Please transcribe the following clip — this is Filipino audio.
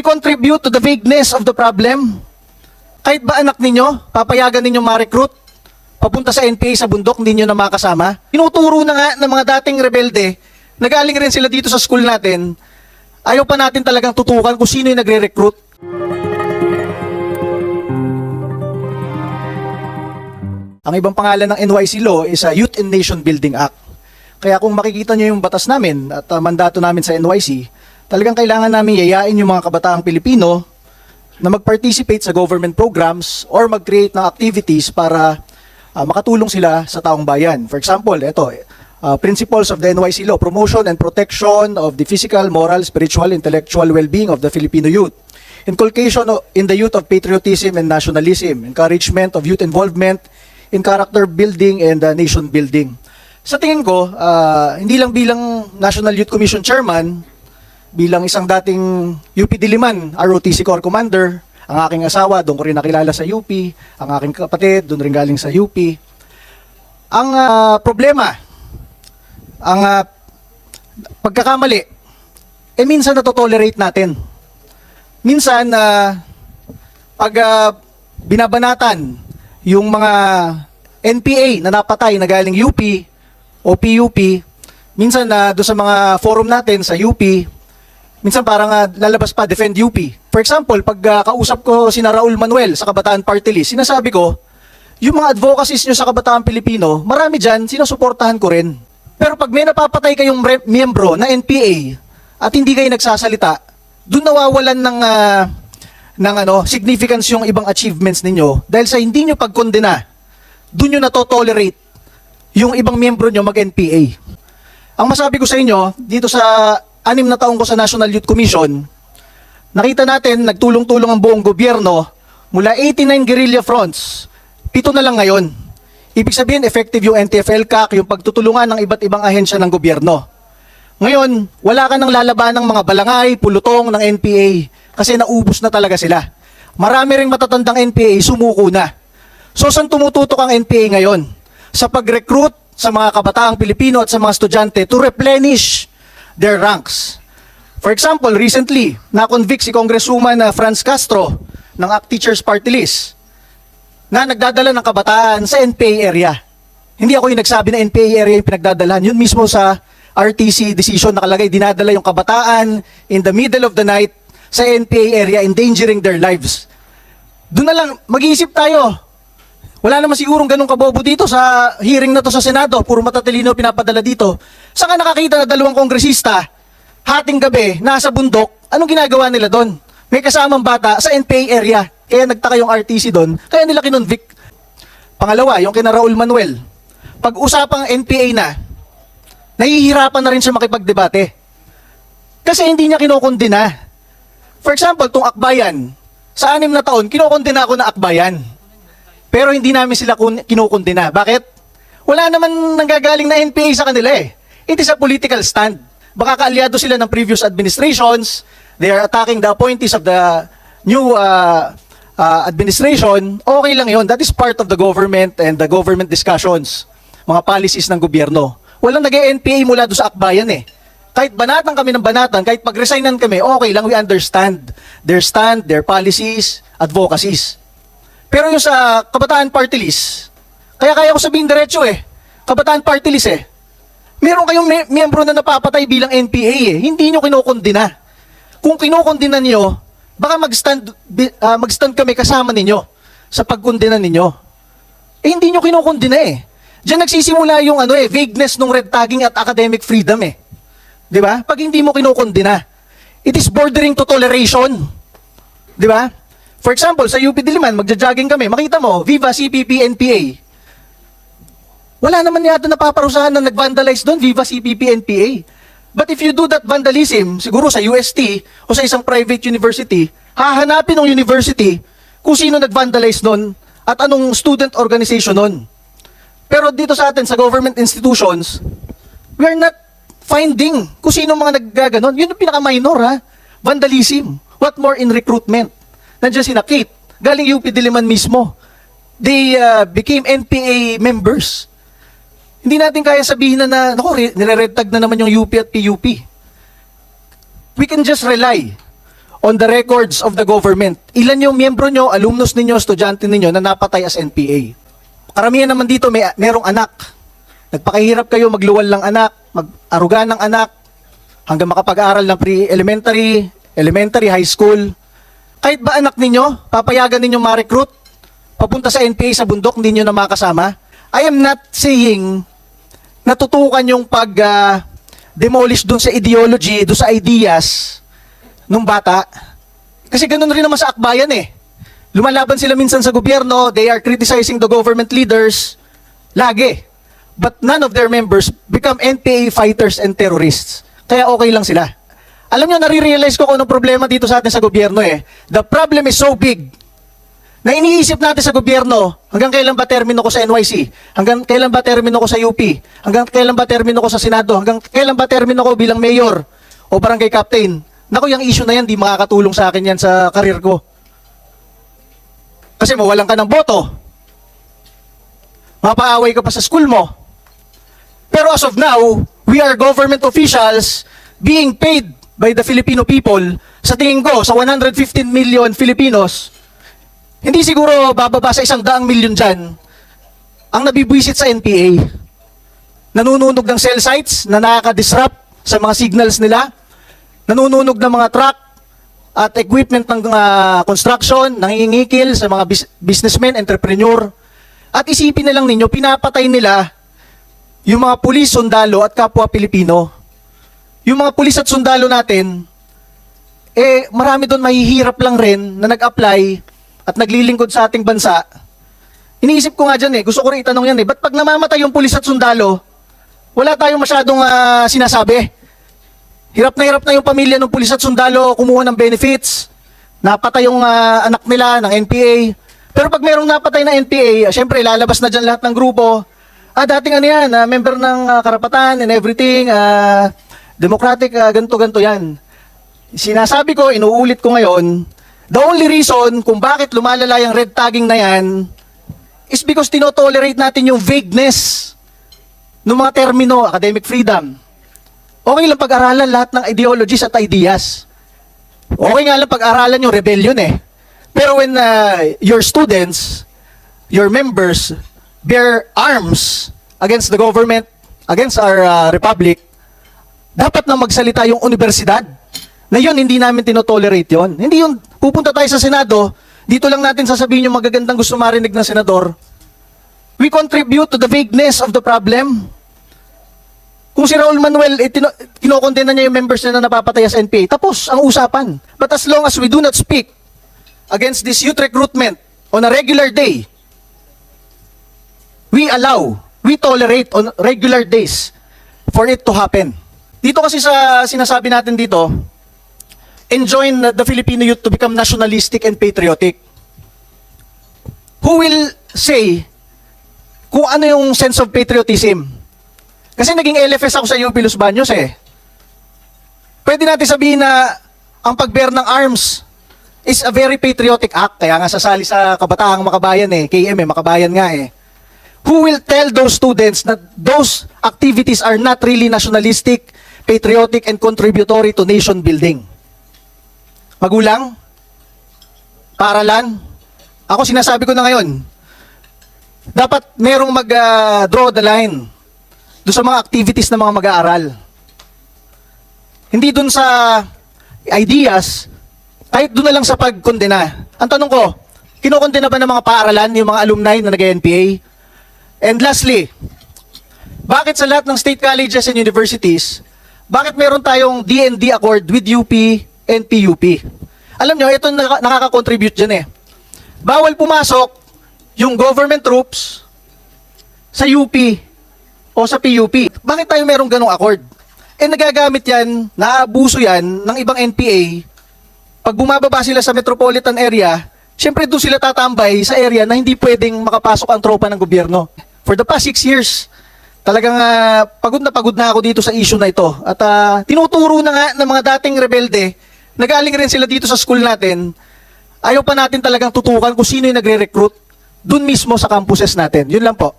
we contribute to the vagueness of the problem? Kahit ba anak ninyo, papayagan ninyo ma-recruit, papunta sa NPA sa bundok, hindi nyo na makasama? Tinuturo na nga ng mga dating rebelde, nagaling rin sila dito sa school natin, ayaw pa natin talagang tutukan kung sino yung nagre-recruit. Ang ibang pangalan ng NYC Law is a Youth and Nation Building Act. Kaya kung makikita nyo yung batas namin at uh, mandato namin sa NYC, talagang kailangan namin yayain yung mga kabataang Pilipino na mag-participate sa government programs or mag-create ng activities para uh, makatulong sila sa taong bayan. For example, ito, uh, principles of the NYC Law, promotion and protection of the physical, moral, spiritual, intellectual well-being of the Filipino youth. Inculcation in the youth of patriotism and nationalism, encouragement of youth involvement in character building and uh, nation building. Sa tingin ko, ah, hindi lang bilang National Youth Commission Chairman, bilang isang dating UP Diliman, ROTC Corps Commander, ang aking asawa, doon ko rin nakilala sa UP, ang aking kapatid, doon rin galing sa UP. Ang ah, problema, ang ah, pagkakamali, eh minsan natotolerate natin. Minsan, na pag ah, binabanatan yung mga NPA na napatay na galing UP o PUP, minsan na doon sa mga forum natin sa UP, minsan parang ah, lalabas pa defend UP. For example, pag ah, kausap ko si Raul Manuel sa Kabataan Party List, sinasabi ko, yung mga advocacies nyo sa Kabataan Pilipino, marami dyan, sinusuportahan ko rin. Pero pag may napapatay kayong miyembro na NPA at hindi kayo nagsasalita, doon nawawalan ng ah, ng ano, significance yung ibang achievements ninyo dahil sa hindi nyo pagkondena, doon nyo na-tolerate yung ibang miyembro nyo mag-NPA. Ang masabi ko sa inyo, dito sa anim na taong ko sa National Youth Commission, nakita natin nagtulong-tulong ang buong gobyerno mula 89 guerrilla fronts, pito na lang ngayon. Ibig sabihin, effective yung NTF-LCAC, yung pagtutulungan ng iba't ibang ahensya ng gobyerno. Ngayon, wala ka nang lalaban ng mga balangay, pulutong ng NPA kasi naubos na talaga sila. Marami ring matatandang NPA, sumuko na. So, saan tumututok ang NPA ngayon? Sa pag-recruit sa mga kabataang Pilipino at sa mga estudyante to replenish their ranks. For example, recently, na-convict si Congresswoman na Franz Castro ng ACT Teachers Party List na nagdadala ng kabataan sa NPA area. Hindi ako yung nagsabi na NPA area yung pinagdadalahan. Yun mismo sa RTC decision nakalagay, dinadala yung kabataan in the middle of the night sa NPA area, endangering their lives. Doon na lang, mag-iisip tayo. Wala naman sigurong ganun kabobo dito sa hearing na to sa Senado. Puro matatalino pinapadala dito. Saan ka nakakita na dalawang kongresista, hating gabi, nasa bundok, anong ginagawa nila doon? May kasamang bata sa NPA area. Kaya nagtaka yung RTC doon, kaya nila kinonvict. Pangalawa, yung kina Raul Manuel. Pag usapang NPA na, nahihirapan na rin siya makipagdebate. Kasi hindi niya kinokondena. For example, tong akbayan, sa anim na taon, kinokondena ako na akbayan. Pero hindi namin sila kun- kinukondena. Bakit? Wala naman nanggagaling na NPA sa kanila eh. It is a political stand. Baka kaalyado sila ng previous administrations. They are attacking the appointees of the new uh, uh, administration. Okay lang yon. That is part of the government and the government discussions. Mga policies ng gobyerno. Walang nag npa mula doon sa akbayan eh. Kahit banatan kami ng banatan, kahit pag-resignan kami, okay lang, we understand their stand, their policies, advocacies. Pero yung sa Kabataan Party List, kaya kaya ko sabihin diretso eh, Kabataan Party List eh, meron kayong me- miyembro na napapatay bilang NPA eh, hindi nyo kinokondina. Kung kinokondina nyo, baka mag-stand, ah, mag-stand kami kasama ninyo sa pagkondina ninyo. Eh hindi nyo kinokondina eh. Diyan nagsisimula yung ano eh, vagueness ng red tagging at academic freedom eh. 'Di ba? Pag hindi mo kinokondina, it is bordering to toleration. 'Di ba? For example, sa UP Diliman, magja-jogging kami, makita mo, Viva CPP NPA. Wala naman yata napaparusahan na nag-vandalize doon, Viva CPP NPA. But if you do that vandalism, siguro sa UST o sa isang private university, hahanapin ng university kung sino nag-vandalize doon at anong student organization doon. Pero dito sa atin, sa government institutions, we are not finding kung sino mga naggaganon. Yun yung pinaka-minor ha. Vandalism. What more in recruitment? Nandiyan si Kate. Galing UP Diliman mismo. They uh, became NPA members. Hindi natin kaya sabihin na na, naku, re- nire-red tag na naman yung UP at PUP. We can just rely on the records of the government. Ilan yung miyembro nyo, alumnus ninyo, estudyante ninyo na napatay as NPA? Karamihan naman dito may merong anak. Nagpakahirap kayo magluwal ng anak, mag-aruga ng anak, hanggang makapag-aral ng pre-elementary, elementary, high school. Kahit ba anak ninyo, papayagan ninyo ma-recruit, papunta sa NPA sa bundok, hindi nyo na makasama? I am not saying natutukan yung pag ah, demolish dun sa ideology, dun sa ideas nung bata. Kasi ganun rin naman sa akbayan eh. Lumalaban sila minsan sa gobyerno, they are criticizing the government leaders, lagi. But none of their members become NPA fighters and terrorists. Kaya okay lang sila. Alam nyo, nare-realize ko kung anong problema dito sa atin sa gobyerno eh. The problem is so big na iniisip natin sa gobyerno, hanggang kailan ba termino ko sa NYC? Hanggang kailan ba termino ko sa UP? Hanggang kailan ba termino ko sa Senado? Hanggang kailan ba termino ko bilang mayor o barangay captain? Naku, yung issue na yan, di makakatulong sa akin yan sa karir ko. Kasi mawalan ka ng boto. Mapaaway ka pa sa school mo. Pero as of now, we are government officials being paid by the Filipino people. Sa tingin ko, sa 115 million Filipinos, hindi siguro bababa sa isang daang milyon dyan ang nabibwisit sa NPA. Nanununog ng cell sites na nakaka-disrupt sa mga signals nila. Nanununog ng mga truck at equipment ng ah, construction, nangingikil sa mga bis- businessmen, entrepreneur. At isipin na lang ninyo, pinapatay nila yung mga pulis, sundalo at kapwa Pilipino. Yung mga pulis at sundalo natin, eh marami doon mahihirap lang rin na nag-apply at naglilingkod sa ating bansa. Iniisip ko nga dyan eh, gusto ko rin itanong yan eh, ba't pag namamatay yung pulis at sundalo, wala tayong masyadong ah, sinasabi? Hirap na hirap na yung pamilya ng pulis at sundalo kumuha ng benefits. Napatay yung ah, anak nila ng NPA. Pero pag merong napatay na NPA, ah, syempre lalabas na dyan lahat ng grupo. Ah, dating ano yan, ah, member ng ah, karapatan and everything, ah, democratic, ah, ganto-ganto yan. Sinasabi ko, inuulit ko ngayon, the only reason kung bakit lumalala yung red tagging na yan is because tinotolerate natin yung vagueness ng mga termino, academic freedom. Okay lang pag-aralan lahat ng ideologies at ideas. Okay nga lang pag-aralan yung rebellion eh. Pero when uh, your students, your members, bear arms against the government, against our uh, republic, dapat na magsalita yung universidad. Na yun, hindi namin tinotolerate yon. Hindi yun, pupunta tayo sa Senado, dito lang natin sasabihin yung magagandang gusto marinig ng senador. We contribute to the vagueness of the problem. Kung si Raul Manuel, eh, tino- kinokondena niya yung members niya na napapatay sa NPA, tapos ang usapan. But as long as we do not speak against this youth recruitment on a regular day, we allow, we tolerate on regular days for it to happen. Dito kasi sa sinasabi natin dito, enjoin the Filipino youth to become nationalistic and patriotic. Who will say kung ano yung sense of patriotism? Kasi naging LFS ako sa UP Los Baños eh. Pwede natin sabihin na ang pagbear ng arms is a very patriotic act. Kaya nga sasali sa kabataang makabayan eh. KM eh, makabayan nga eh. Who will tell those students that those activities are not really nationalistic, patriotic, and contributory to nation building? Magulang? Paaralan? Ako sinasabi ko na ngayon, dapat merong mag-draw the line doon sa mga activities ng mga mag-aaral. Hindi doon sa ideas, kahit doon na lang sa pagkondena. Ang tanong ko, kinokondena ba ng mga paaralan yung mga alumni na nag-NPA? And lastly, bakit sa lahat ng state colleges and universities, bakit meron tayong DND accord with UP and PUP? Alam nyo, ito naka- nakaka-contribute dyan eh. Bawal pumasok yung government troops sa UP o sa PUP. Bakit tayo merong ganong accord? Eh nagagamit yan, naabuso yan ng ibang NPA. Pag bumababa sila sa metropolitan area, syempre doon sila tatambay sa area na hindi pwedeng makapasok ang tropa ng gobyerno. For the past six years, talagang ah, pagod na pagod na ako dito sa issue na ito. At ah, tinuturo na nga ng mga dating rebelde, nagaling rin sila dito sa school natin, ayaw pa natin talagang tutukan kung sino yung nagre-recruit doon mismo sa campuses natin. Yun lang po.